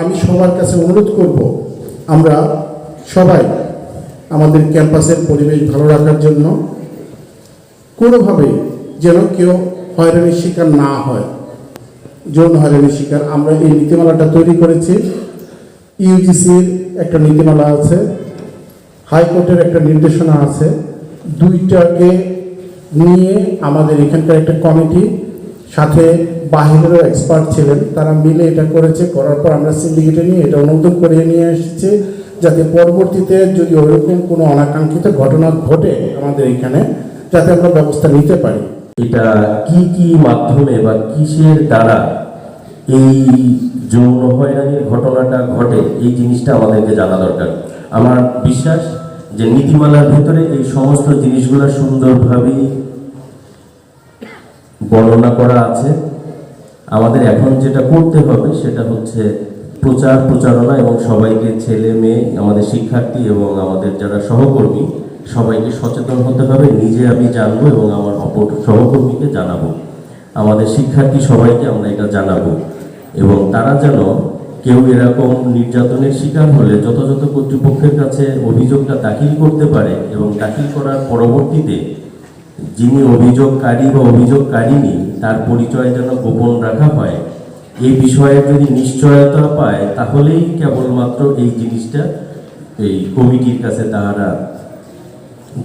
আমি সবার কাছে অনুরোধ করব আমরা সবাই আমাদের ক্যাম্পাসের পরিবেশ ভালো রাখার জন্য কোনোভাবে যেন কেউ হয়রানির শিকার না হয় যৌন হয়রানির শিকার। আমরা এই নীতিমালাটা তৈরি করেছি। ইউজিসির একটা নীতিমালা আছে হাইকোর্টের একটা নির্দেশনা আছে। দুইটাকে নিয়ে আমাদের এখানকার একটা কমিটি, সাথে বাহিরেরও এক্সপার্ট ছিলেন, তারা মিলে এটা করেছে। করার পর আমরা সিন্ডিকেটে নিয়ে এটা অনুমোদন করিয়ে নিয়ে এসেছি, যাতে পরবর্তীতে যদি ওইরকম কোনো অনাকাঙ্ক্ষিত ঘটনা ঘটে আমাদের এখানে, যাতে আমরা ব্যবস্থা নিতে পারি। এটা কি কি মাধ্যমে বা কিসের দ্বারা এই যৌন হয়রানির ঘটনাটা ঘটে? এই জিনিসটা আমাদেরকে জানা দরকার। আমার বিশ্বাস যে নীতিমালার ভেতরে এই সমস্ত জিনিসগুলো সুন্দরভাবেই বর্ণনা করা আছে। আমাদের এখন যেটা করতে হবে সেটা হচ্ছে প্রচার প্রচারণা এবং সবাইকে ছেলে, মেয়ে, আমাদের শিক্ষার্থী এবং আমাদের যারা সহকর্মী, সবাইকে সচেতন হতে হবে। নিজে আমি জানব এবং আমার অপর সহকর্মীকে জানাব। আমাদের শিক্ষার্থী সবাইকে আমরা এটা জানাব এবং তারা যেন কেউ এরকম নির্যাতনের শিকার হলে যথাযথ কর্তৃপক্ষের কাছে অভিযোগটা দাখিল করতে পারে এবং দাখিল করার পরবর্তীতে যিনি অভিযোগকারী বা অভিযোগকারিনী তার পরিচয় যেন গোপন রাখা হয়। এই বিষয়ে যদি নিশ্চয়তা পায়, তাহলেই কেবলমাত্র এই জিনিসটা এই কমিটির কাছে তাহারা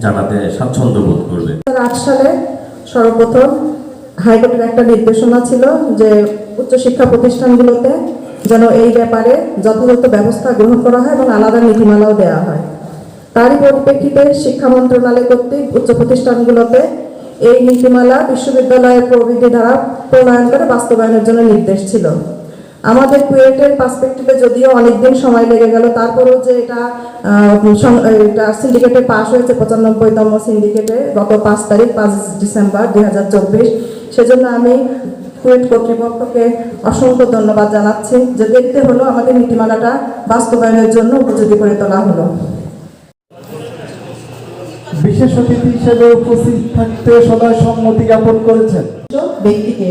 জানাতে স্বাচ্ছন্দ্য বোধ করবে। আট সালে সর্বপ্রথম হাইকোর্টের একটা নির্দেশনা ছিল যে উচ্চশিক্ষা প্রতিষ্ঠানগুলোতে যেন এই ব্যাপারে যথাযথ ব্যবস্থা গ্রহণ করা হয় এবং আলাদা নীতিমালাও দেওয়া হয়। তারই পরিপ্রেক্ষিতে শিক্ষা মন্ত্রণালয় কর্তৃক উচ্চ প্রতিষ্ঠানগুলোতে এই নীতিমালা বিশ্ববিদ্যালয়ের প্রবৃদ্ধি দ্বারা প্রণয়ন করে বাস্তবায়নের জন্য নির্দেশ ছিল। আমাদের কুয়েটের পার্সপেক্টিভে যদিও অনেকদিন সময় লেগে গেল, তারপরেও যে এটা এটা সিন্ডিকেটে পাশ হয়েছে পঁচানব্বইতম সিন্ডিকেটে গত পাঁচ তারিখ, পাঁচ ডিসেম্বর দুই হাজার চব্বিশ, সেজন্য আমি কুয়েট কর্তৃপক্ষকে অসংখ্য ধন্যবাদ জানাচ্ছি যে দেখতে হলো আমাদের নীতিমালাটা বাস্তবায়নের জন্য উপযোগী করে তোলা হলো। বিশেষ অতিথি হিসেবে উপস্থিত থাকতে সবাই সম্মতি জ্ঞাপন করেছেন। ব্যক্তিকে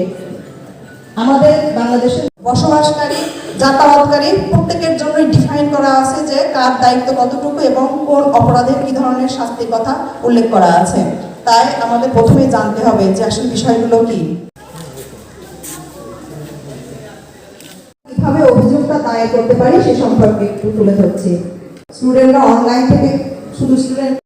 আমাদের বাংলাদেশে বসবাসকারী যাতায়াতকারী প্রত্যেকের জন্যই ডিফাইন করা আছে যে কার দায়িত্ব কতটুকু এবং কোন অপরাধের কি ধরনের শাস্তির কথা উল্লেখ করা আছে। তাই আমাদের প্রথমে জানতে হবে যে আসলে বিষয়গুলো কি। কীভাবে অভিযোগটা দায়ের করতে পারি সে সম্পর্কে একটু তুলে ধরছি। স্টুডেন্টরা অনলাইন থেকে, শুধু স্টুডেন্ট